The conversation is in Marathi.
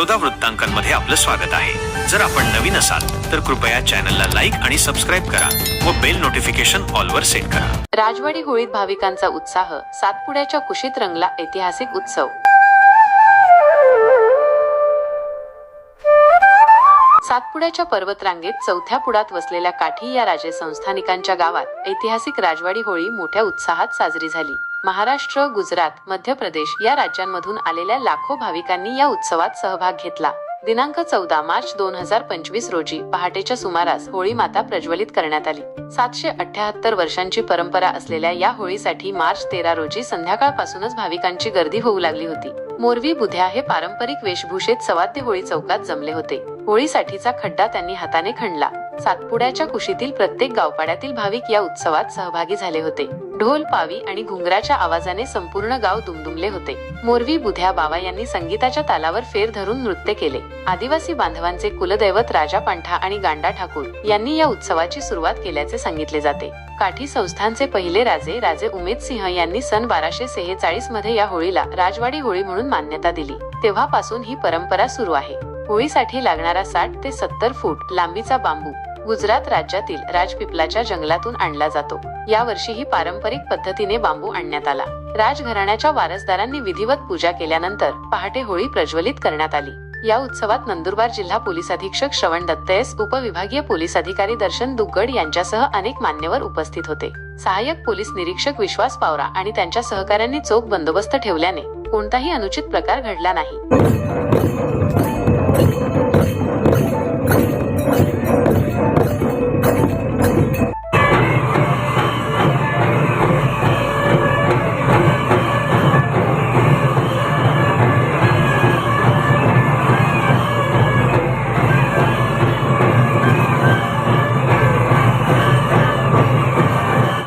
बडोदा वृत्तांकनमध्ये आपलं स्वागत आहे. जर आपण नवीन असाल तर कृपया चॅनलला लाईक आणि सबस्क्राईब करा व बेल नोटिफिकेशन ऑलवर सेट करा. राजवाडी होळीत भाविकांचा उत्साह सातपुड्याच्या कुशीत रंगला ऐतिहासिक उत्सव. सातपुड्याच्या पर्वतरांगेत चौथ्या पुडात वसलेल्या काठी या राजे संस्थानिकांच्या गावात ऐतिहासिक राजवाडी होळी मोठ्या उत्साहात साजरी झाली. महाराष्ट्र गुजरात मध्य प्रदेश या राज्यांमधून आलेल्या लाखो भाविकांनी या उत्सवात सहभाग घेतला. दिनांक चौदा मार्च दोन हजार पंचवीस रोजी पहाटेच्या सुमारास होळी माता प्रज्वलित करण्यात आली. सातशे अठ्याहत्तर वर्षांची परंपरा असलेल्या या होळीसाठी मार्च तेरा रोजी संध्याकाळपासूनच भाविकांची गर्दी होऊ लागली होती. मोरवी बुध्या हे पारंपरिक वेशभूषेत सवाद्य होळी चौकात जमले होते. होळीसाठीचा खड्डा त्यांनी हाताने खणला. सातपुड्याच्या कुशीतील प्रत्येक गावपाड्यातील भाविक या उत्सवात सहभागी झाले होते. ढोल पावी आणि घुंगराच्या आवाजाने संपूर्ण गाव दुमदुमले होते. मोरवी बुध्या बाबा यांनी संगीताच्या तालावर फेर धरून नृत्य केले. आदिवासी बांधवांचे कुलदैवत राजा पांठा आणि गांडा ठाकूर यांनी या उत्सवाची सुरुवात केल्याचे सांगितले जाते. काठी संस्थानचे पहिले राजे राजे उमेद सिंह यांनी सन बाराशे सेहेचाळीसमध्ये या होळीला राजवाडी होळी म्हणून मान्यता दिली. तेव्हापासून ही परंपरा सुरू आहे. होळीसाठी लागणारा साठ ते सत्तर फूट लांबीचा बांबू गुजरात राज्यातील राजपिपलाच्या जंगलातून आणला जातो. यावर्षी ही पारंपरिक पद्धतीने बांबू आणण्यात आला. राजघराण्याच्या वारसदारांनी विधिवत पूजा केल्यानंतर पहाटे होळी प्रज्वलित करण्यात आली. या उत्सवात नंदुरबार जिल्हा पोलीस अधीक्षक श्रवण दत्तयस उपविभागीय पोलीस अधिकारी दर्शन दुग्गड यांच्यासह अनेक मान्यवर उपस्थित होते. सहाय्यक पोलीस निरीक्षक विश्वास पावरा आणि त्यांच्या सहकाऱ्यांनी चोख बंदोबस्त ठेवल्याने कोणताही अनुचित प्रकार घडला नाही.